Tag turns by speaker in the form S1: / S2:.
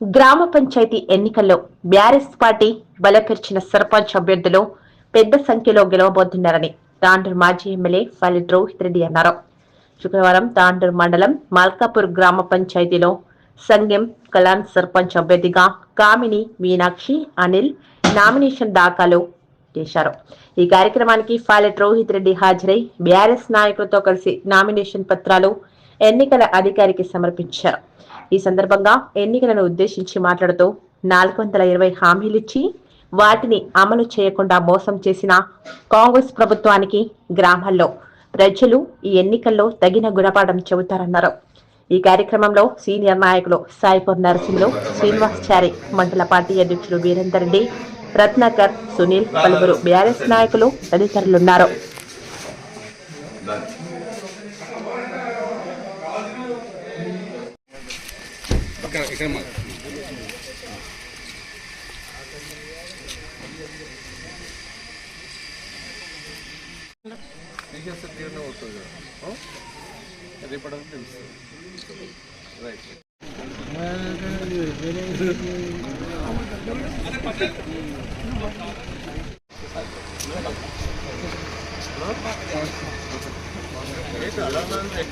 S1: గ్రామ పంచాయతీ ఎన్నికల్లో బ్యారెస్ పార్టీ బలపరిచిన సర్పంచ్ అభ్యర్థులు పెద్ద సంఖ్యలో గెలవబోతున్నారని తాండూరు మాజీ ఎమ్మెల్యే ఫలిత్ రోహిత్ రెడ్డి అన్నారు. శుక్రవారం తాండూరు మండలం మల్కాపూర్ గ్రామ పంచాయతీలో సంఘం కలాన్ సర్పంచ్ అభ్యర్థిగా కామిని మీనాక్షి అనిల్ నామినేషన్ దాఖలు చేశారు. ఈ కార్యక్రమానికి ఫాలెట్ రోహిత్ రెడ్డి హాజరై బీఆర్ఎస్ నాయకులతో కలిసి నామినేషన్ పత్రాలు ఎన్నికల అధికారికి సమర్పించారు. ఈ సందర్భంగా ఎన్నికలను ఉద్దేశించి మాట్లాడుతూ నాలుగు వందల ఇరవై హామీలిచ్చి వాటిని అమలు చేయకుండా మోసం చేసిన కాంగ్రెస్ ప్రభుత్వానికి గ్రామాల్లో ప్రజలు ఈ ఎన్నికల్లో తగిన గుణపాఠం చెబుతారన్నారు. ఈ కార్యక్రమంలో సీనియర్ నాయకులు సాయిపూర్ నరసింహులు శ్రీనివాసాచారి మండల పార్టీ అధ్యక్షులు వీరేందర్ రెడ్డి రత్నాకర్ సునీల్ పలువురు బీఆర్ఎస్ నాయకులు తదితరులున్నారు.
S2: ఇక్కడ ఇక్కడ మా తీసేస్తే తీరనే వస్తుంది కదా రేపటి తెలుస్తుంది రైట్
S3: లైక్